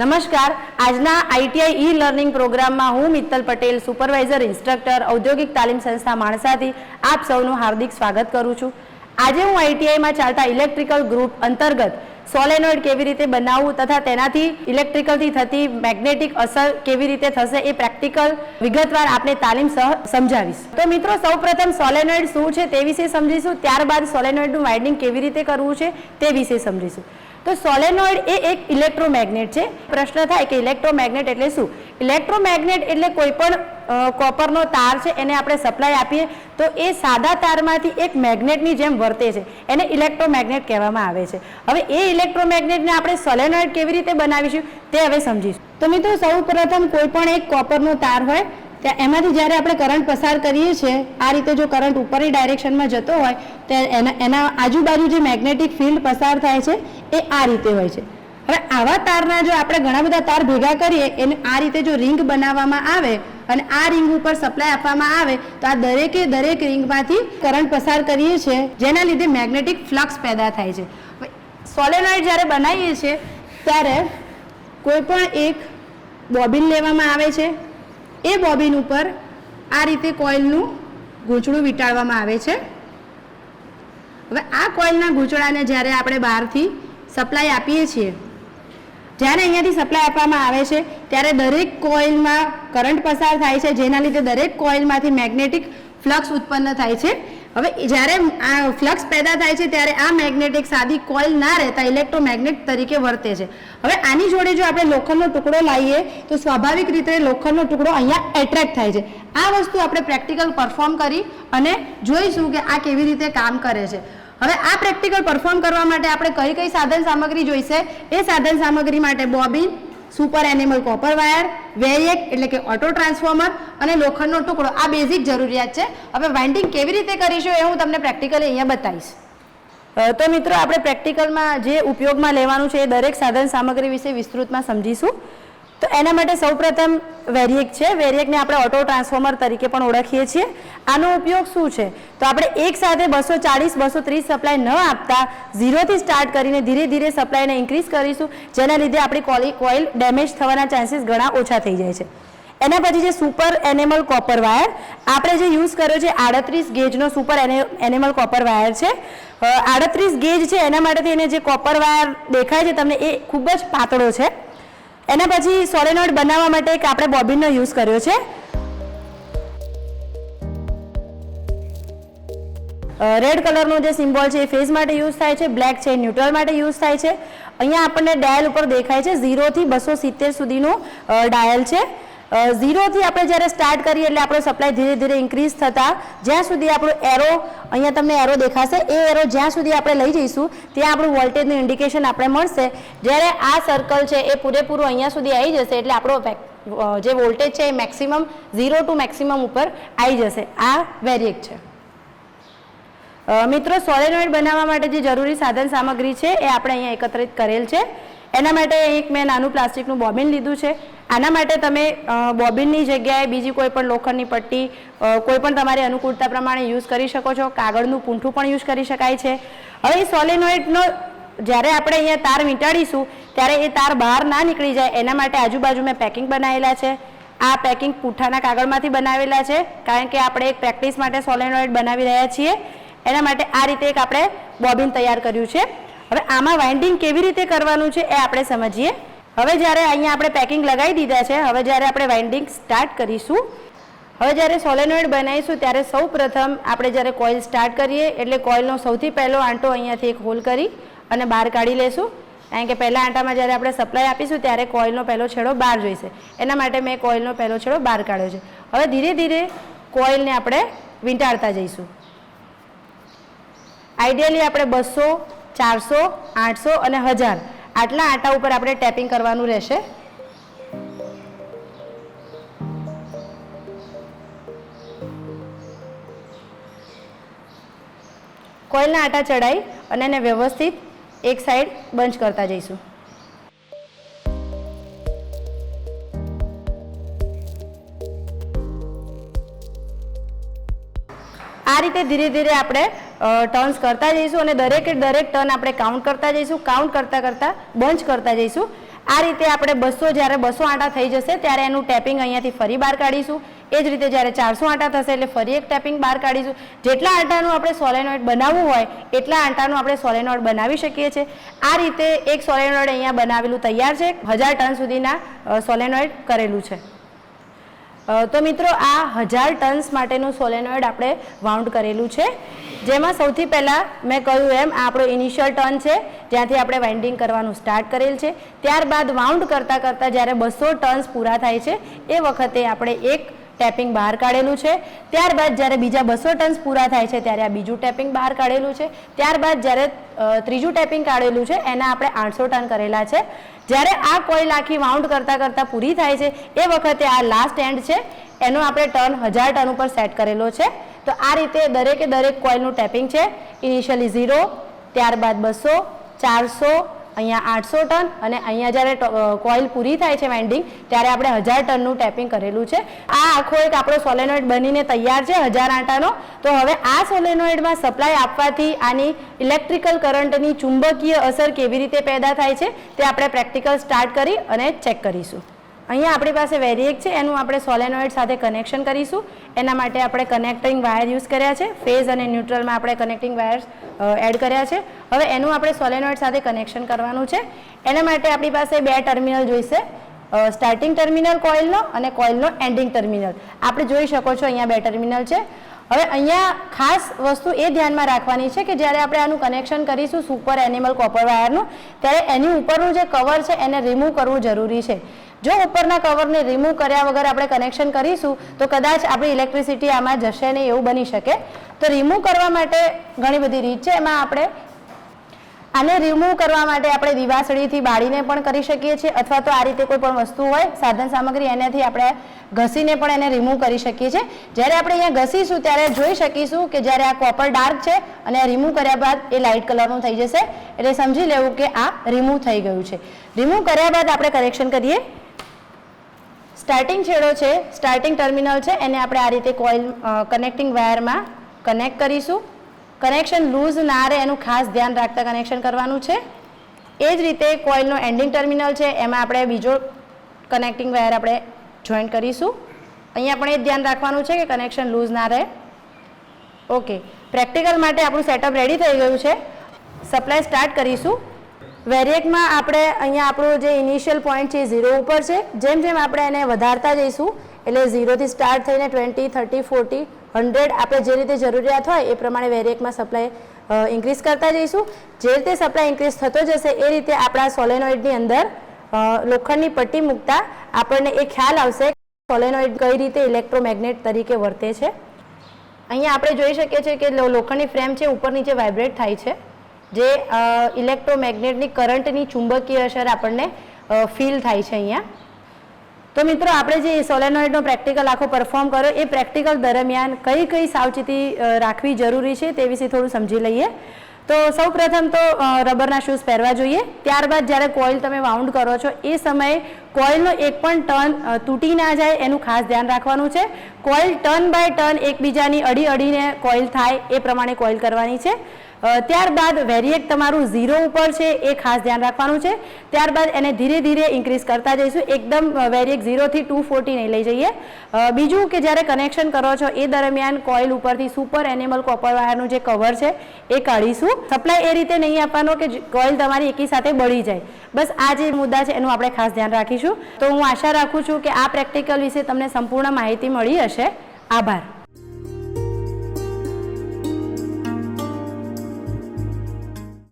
નમસ્કાર. આજના ITI e learning પ્રોગ્રામમાં હું મિત્તલ પટેલ, સુપરવાઇઝર, ઇન્સ્ટ્રક્ટર, ઔદ્યોગિક તાલીમ સંસ્થા માણસાથી આપ સૌનું હાર્દિક સ્વાગત કરું છું. આજે હું આઈટીઆઈમાં ચાલતા ઇલેક્ટ્રિકલ ગ્રુપ અંતર્ગત સોલેનોઇડ કેવી રીતે બનાવવું તથા તેનાથી ઇલેક્ટ્રિકલથી થતી મેગ્નેટિક અસર કેવી રીતે થશે એ પ્રેક્ટિકલ વિગતવાર આપણે તાલીમ સહ સમજાવીશ. તો મિત્રો, સૌપ્રથમ સોલેનોઇડ શું છે તે વિશે સમજીશું. ત્યારબાદ સોલેનોઇડનું વાઇન્ડિંગ કેવી રીતે કરવું છે તે વિશે સમજીશું. તો સોલેનોઇડ એ એક ઇલેક્ટ્રોમેગ્નેટ છે. પ્રશ્ન થાય કે ઇલેક્ટ્રોમેગ્નેટ એટલે શું? ઇલેક્ટ્રોમેગ્નેટ એટલે કોઈ પણ કોપરનો તાર છે, એને આપણે સપ્લાય આપીએ, તો એ સાદા તારમાંથી એક મેગ્નેટની જેમ વર્તે છે. એને ઇલેક્ટ્રોમેગ્નેટ કહેવામાં આવે છે. હવે એ ઇલેક્ટ્રોમેગ્નેટને આપણે સોલેનોઇડ કેવી રીતે બનાવીશું, તે હવે સમજીશું. તો મિત્રો સૌ પ્રથમ કોઈ પણ એક કોપરનો તાર હોય ત્યાં એમાંથી જ્યારે આપણે કરંટ પસાર કરીએ છીએ, આ રીતે જો કરંટ ઉપરની ડાયરેક્શનમાં જતો હોય, તો એના એના આજુબાજુ જે મેગ્નેટિક ફિલ્ડ પસાર થાય છે, એ આ રીતે હોય છે. હવે આવા તારના જો આપણે ઘણા બધા તાર ભેગા કરીએ, એને આ રીતે જો રિંગ બનાવવામાં આવે અને આ રિંગ ઉપર સપ્લાય આપવામાં આવે, તો આ દરેકે દરેક રિંગમાંથી કરંટ પસાર કરીએ છીએ, જેના લીધે મેગ્નેટિક ફ્લક્સ પેદા થાય છે. સોલેનોઇડ જ્યારે બનાવીએ છીએ, ત્યારે કોઈ પણ એક બોબિન લેવામાં આવે છે એ બોબિન ઉપર આ રીતે કોઇલનું ગૂંચળું વીંટાળવામાં આવે છે. હવે આ કોઇલના ગૂંચળાને જ્યારે આપણે બહારથી સપ્લાય આપીએ છીએ, જ્યારે અહીંયાથી સપ્લાય આપવામાં આવે છે, ત્યારે દરેક કોઇલમાં કરંટ પસાર થાય છે, જેના લીધે દરેક કોઇલમાંથી મેગ્નેટિક ફ્લક્સ ઉત્પન્ન થાય છે. હવે જ્યારે આ ફ્લક્સ પેદા થાય છે, ત્યારે આ મેગ્નેટિક સાદી કોઇલ ના રહેતા ઇલેક્ટ્રોમેગ્નેટ તરીકે વર્તે છે. હવે આની જોડે જો આપણે લોખંડનો ટુકડો લાવીએ, તો સ્વાભાવિક રીતે લોખંડનો ટુકડો અહીંયા એટ્રેક્ટ થાય છે. આ વસ્તુ આપણે પ્રેક્ટિકલ પરફોર્મ કરી અને જોઈશું કે આ કેવી રીતે કામ કરે છે. હવે આ પ્રેક્ટિકલ પરફોર્મ કરવા માટે આપણે કઈ કઈ સાધન સામગ્રી જોઈશે? એ સાધન સામગ્રી માટે bobbin super enamel copper wire, variac એટલે કે ઓટો ટ્રાન્સફોર્મર અને લોખંડનો ટુકડો. આ બેઝિક જરૂરિયાત છે. હવે વાઇન્ડિંગ કેવી રીતે કરીશું એ હું તમને પ્રેક્ટિકલી અહીંયા બતાવીશ. તો મિત્રો, આપણે પ્રેક્ટિકલમાં જે ઉપયોગમાં લેવાનું છે એ દરેક સાધન સામગ્રી વિશે વિસ્તૃતમાં સમજીશું. તો એના માટે સૌપ્રથમ વેરિએક છે. વેરિએકને આપણે ઓટો ટ્રાન્સફોર્મર તરીકે પણ ઓળખીએ છીએ. આનો ઉપયોગ શું છે? તો આપણે એક સાથે બસો ચાળીસ, બસો ત્રીસ સપ્લાય ન આપતા ઝીરોથી સ્ટાર્ટ કરીને ધીરે ધીરે સપ્લાયને ઇન્ક્રીઝ કરીશું, જેના લીધે આપણી કોલી, કોઇલ ડેમેજ થવાના ચાન્સીસ ઘણા ઓછા થઈ જાય છે. એના પછી જે સુપર એનિમલ કોપર વાયર આપણે જે યુઝ કર્યો છે આડત્રીસ ગેજનો સુપર એનિમલ કોપર વાયર છે. આડત્રીસ ગેજ છે, એના માટેથી એને જે કોપર વાયર દેખાય છે, તમને એ ખૂબ જ પાતળો છે. એના પછી સોલેનોઇડ બનાવવા માટે એક આપણે બોબિનનો યુઝ કર્યો છે. રેડ કલરનો જે સિમ્બોલ છે એ ફેઝ માટે યુઝ થાય છે, બ્લેક છે ન્યુટ્રલ માટે યુઝ થાય છે. અહીંયા આપણને ડાયલ ઉપર દેખાય છે, ઝીરોથી બસો સિત્તેર સુધીનું ડાયલ છે. ઝીરોથી આપણે જ્યારે સ્ટાર્ટ કરીએ એટલે આપણો સપ્લાય ધીરે ધીરે ઇન્ક્રીઝ થતાં જ્યાં સુધી આપણો એરો અહીંયા તમને એરો દેખાશે, એ એરો જ્યાં સુધી આપણે લઈ જઈશું, ત્યાં આપણું વોલ્ટેજનું ઇન્ડિકેશન આપણે મળશે. જ્યારે આ સર્કલ છે એ પૂરેપૂરું અહીંયા સુધી આવી જશે એટલે આપણો જે વોલ્ટેજ છે એ મેક્સિમમ ઝીરો ટુ મેક્સિમમ ઉપર આવી જશે. આ વેરિએક છે. મિત્રો સોલેનોઇડ બનાવવા માટે જે જરૂરી સાધન સામગ્રી છે એ આપણે અહીંયા એકત્રિત કરેલ છે. એના માટે એક મેં નાનું પ્લાસ્ટિકનું બોબિન લીધું છે. આના માટે તમે બોબિનની જગ્યાએ બીજી કોઈ પણ લોખંડની પટ્ટી કોઈ પણ તમારી અનુકૂળતા પ્રમાણે યુઝ કરી શકો છો. કાગળનું પૂંઠું પણ યુઝ કરી શકાય છે. હવે એ સોલિનોઇડનો જ્યારે આપણે અહીંયા તાર વીંટાડીશું ત્યારે એ તાર બહાર ના નીકળી જાય. એના માટે આજુબાજુ મેં પેકિંગ બનાવેલા છે. આ પેકિંગ પૂંઠાના કાગળમાંથી બનાવેલા છે. કારણ કે આપણે એક પ્રેક્ટિસ માટે સોલેનોઇડ બનાવી રહ્યા છીએ. એના માટે આ રીતે એક આપણે બોબિન તૈયાર કર્યું છે. હવે આમાં વાઇન્ડિંગ કેવી રીતે કરવાનું છે એ આપણે સમજીએ. હવે જ્યારે અહીંયા આપણે પેકિંગ લગાવી દીધા છે, હવે જ્યારે આપણે વાઇન્ડિંગ સ્ટાર્ટ કરીશું, હવે જ્યારે સોલેનોઇડ બનાવીશું, ત્યારે સૌ પ્રથમ આપણે જ્યારે કોઇલ સ્ટાર્ટ કરીએ, એટલે કોઇલનો સૌથી પહેલો આંટો અહીંયાથી એક હોલ કરી અને બહાર કાઢી લેશું. કારણ કે પહેલાં આંટામાં જ્યારે આપણે સપ્લાય આપીશું, ત્યારે કોઇલનો પહેલો છેડો બહાર જોઈશે. એના માટે મેં કોઇલનો પહેલો છેડો બહાર કાઢ્યો છે. હવે ધીરે ધીરે કોઇલને આપણે વીંટાળતા જઈશું. આઈડિયલી આપણે બસો ચારસો, આઠસો અને હજાર આટલા આંટા ઉપર આપણે ટેપિંગ કરવાનું રહેશે. કોઈલના આંટા ચડાઈ અને એને વ્યવસ્થિત એક સાઈડ બંચ કરતા જઈશું. આ રીતે ધીરે ધીરે આપણે ટર્ન્સ કરતા જઈશું અને દરેકે દરેક ટર્ન આપણે કાઉન્ટ કરતા જઈશું. કાઉન્ટ કરતા કરતા બંચ કરતા જઈશું. આ રીતે આપણે બસો, જ્યારે બસો આંટા થઈ જશે, ત્યારે એનું ટેપિંગ અહીંયાથી ફરી બહાર કાઢીશું. એ જ રીતે જ્યારે ચારસો આંટા થશે, એટલે ફરી એક ટેપિંગ બહાર કાઢીશું. જેટલા આંટાનું આપણે સોલેનોઇડ બનાવવું હોય, એટલા આંટાનું આપણે સોલેનોઇડ બનાવી શકીએ છીએ. આ રીતે એક સોલેનોઇડ અહીંયા બનાવેલું તૈયાર છે. હજાર ટન સુધીના સોલેનોઇડ કરેલું છે. તો મિત્રો, આ હજાર ટન્સ માટેનું સોલેનોઇડ આપણે વાઉન્ડ કરેલું છે. જેમાં સૌથી પહેલાં મેં કહ્યું એમ આપણો ઇનિશિયલ ટર્ન છે. જ્યાંથી આપણે વાઇન્ડિંગ કરવાનું સ્ટાર્ટ કરેલ છે. ત્યારબાદ વાઉન્ડ કરતાં કરતાં જ્યારે બસો ટર્ન્સ પૂરા થાય છે, એ વખતે આપણે એક ટેપિંગ બહાર કાઢેલું છે. ત્યારબાદ જ્યારે બીજા બસો ટન્સ પૂરા થાય છે, ત્યારે આ બીજું ટેપિંગ બહાર કાઢેલું છે. ત્યારબાદ જ્યારે ત્રીજું ટેપિંગ કાઢેલું છે, એના આપણે આઠસો ટન કરેલા છે. જ્યારે આ કોઈલ આખી વાઉન્ડ કરતાં કરતાં પૂરી થાય છે, એ વખતે આ લાસ્ટ એન્ડ છે. એનો આપણે ટર્ન હજાર ટન ઉપર સેટ કરેલો છે. તો આ રીતે દરેકે દરેક કોઇલનું ટેપિંગ છે. ઇનિશિયલી ઝીરો ત્યારબાદ બસો, ચારસો, અહીંયા આઠસો ટન અને અહીંયા જ્યારે કોઇલ પૂરી થાય છે વાઇન્ડિંગ ત્યારે આપણે હજાર ટનનું ટેપિંગ કરેલું છે. આ આખો એક આપણો સોલેનોઇડ બનીને તૈયાર છે હજાર આંટાનો. તો હવે આ સોલેનોઇડમાં સપ્લાય આપવાથી આની ઇલેક્ટ્રિકલ કરંટની ચુંબકીય અસર કેવી રીતે પેદા થાય છે તે આપણે પ્રેક્ટિકલ સ્ટાર્ટ કરી અને ચેક કરીશું. અહીંયા આપણી પાસે વેરિએક છે, એનું આપણે સોલેનોઇડ સાથે કનેક્શન કરીશું. એના માટે આપણે કનેક્ટિંગ વાયર યુઝ કર્યા છે. ફેઝ અને ન્યુટ્રલમાં આપણે કનેક્ટિંગ વાયર્સ એડ કર્યા છે. હવે એનું આપણે સોલેનોઇડ સાથે કનેક્શન કરવાનું છે. એના માટે આપણી પાસે બે ટર્મિનલ જોઈશે. સ્ટાર્ટિંગ ટર્મિનલ કોઇલનો અને કોઇલનો એન્ડિંગ ટર્મિનલ આપણે જોઈ શકો છો અહીંયા બે ટર્મિનલ છે. હવે અહીંયા ખાસ વસ્તુ એ ધ્યાનમાં રાખવાની છે કે જ્યારે આપણે આનું કનેક્શન કરીશું સુપર એનિમલ કોપર વાયરનું ત્યારે એની ઉપરનું જે કવર છે એને રિમૂવ કરવું જરૂરી છે. જો ઉપરના કવરને રિમૂવ કર્યા વગર આપણે કનેક્શન કરીશું, તો કદાચ આપણી ઇલેક્ટ્રિસિટી આમાં જશે નહીં એવું બની શકે. તો રિમૂવ કરવા માટે ઘણી બધી રીત છે. એમાં આપણે આને રિમૂવ કરવા માટે આપણે દિવાસળીથી બાળીને પણ કરી શકીએ છીએ, અથવા તો આ રીતે કોઈ પણ વસ્તુ હોય, સાધન સામગ્રી એનાથી આપણે ઘસીને પણ એને રિમૂવ કરી શકીએ છીએ. જ્યારે આપણે અહીંયા ઘસીશું, ત્યારે જોઈ શકીશું કે જ્યારે આ કોપર ડાર્ક છે અને રિમૂવ કર્યા બાદ એ લાઇટ કલરનું થઈ જશે. એટલે સમજી લેવું કે આ રિમૂવ થઈ ગયું છે. રિમૂવ કર્યા બાદ આપણે કરેક્શન કરીએ. સ્ટાર્ટિંગ છેડો છે સ્ટાર્ટિંગ ટર્મિનલ છે, એને આપણે આ રીતે કોઇલ કનેક્ટિંગ વાયરમાં કનેક્ટ કરીશું. કનેક્શન લૂઝ ના રહે, એનું ખાસ ધ્યાન રાખતા કનેક્શન કરવાનું છે. એ જ રીતે કોઇલનો એન્ડિંગ ટર્મિનલ છે, એમાં આપણે બીજો કનેક્ટિંગ વાયર આપણે જોઈન્ટ કરીશું. અહીંયા પણ એ જ ધ્યાન રાખવાનું છે કે કનેક્શન લૂઝ ના રહે. ઓકે પ્રેક્ટિકલ માટે આપણું સેટઅપ રેડી થઈ ગયું છે. સપ્લાય સ્ટાર્ટ કરીશું. વેરિએકમાં આપણે અહીંયા આપણું જે ઇનિશિયલ પોઈન્ટ છે ઝીરો ઉપર છે. જેમ જેમ આપણે એને વધારતા જઈશું, એટલે ઝીરોથી સ્ટાર્ટ થઈને ટ્વેન્ટી થર્ટી ફોર્ટી હંડ્રેડ આપણે જે રીતે જરૂરિયાત હોય એ પ્રમાણે વેરેકમાં સપ્લાય ઇન્ક્રીઝ કરતા જઈશું. જે રીતે સપ્લાય ઇન્ક્રીઝ થતો જશે એ રીતે આપણા સોલેનોઇડની અંદર લોખંડની પટ્ટી મૂકતા આપણને એ ખ્યાલ આવશે સોલેનોઇડ કઈ રીતે ઇલેક્ટ્રોમેગ્નેટ તરીકે વર્તે છે. અહીંયા આપણે જોઈ શકીએ છીએ કે લોખંડની ફ્રેમ છે, ઉપર નીચે વાઇબ્રેટ થાય છે, જે ઇલેક્ટ્રોમેગ્નેટની કરંટની ચુંબકીય અસર આપણને ફીલ થાય છે અહીંયા. તો મિત્રો, આપણે જે સોલેનોઇડનો પ્રેક્ટિકલ આખો પરફોર્મ કર્યો, એ પ્રેક્ટિકલ દરમિયાન કઈ કઈ સાવચેતી રાખવી જરૂરી છે તે વિશે થોડું સમજી લઈએ. તો સૌ પ્રથમ તો રબરના શૂઝ પહેરવા જોઈએ. ત્યારબાદ જ્યારે કોઇલ તમે વાઉન્ડ કરો છો, એ સમયે કોઇલનો એક પણ ટર્ન તૂટી ના જાય એનું ખાસ ધ્યાન રાખવાનું છે. કોઇલ ટર્ન બાય ટર્ન એકબીજાની અડી અડીને કોઇલ થાય એ પ્રમાણે કોઇલ કરવાની છે. ત્યારબાદ વેરિએક તમારું ઝીરો ઉપર છે એ ખાસ ધ્યાન રાખવાનું છે. ત્યારબાદ એને ધીરે ધીરે ઇન્ક્રીઝ કરતા જઈશું. એકદમ વેરિએક ઝીરોથી ટુ ફોર્ટી નહીં લઈ જઈએ. બીજું કે જ્યારે કનેક્શન કરો છો એ દરમિયાન કોઇલ ઉપરથી સુપર એનિમલ કોપર વાયરનું જે કવર છે એ કાઢીશું. સપ્લાય એ રીતે નહીં આપવાનો કે કોઇલ તમારી એકી સાથે બળી જાય. બસ આ જે મુદ્દા છે એનું આપણે ખાસ ધ્યાન રાખીશું. તો હું આશા રાખું છું કે આ પ્રેક્ટિકલ વિશે તમને સંપૂર્ણ માહિતી મળી હશે. આભાર.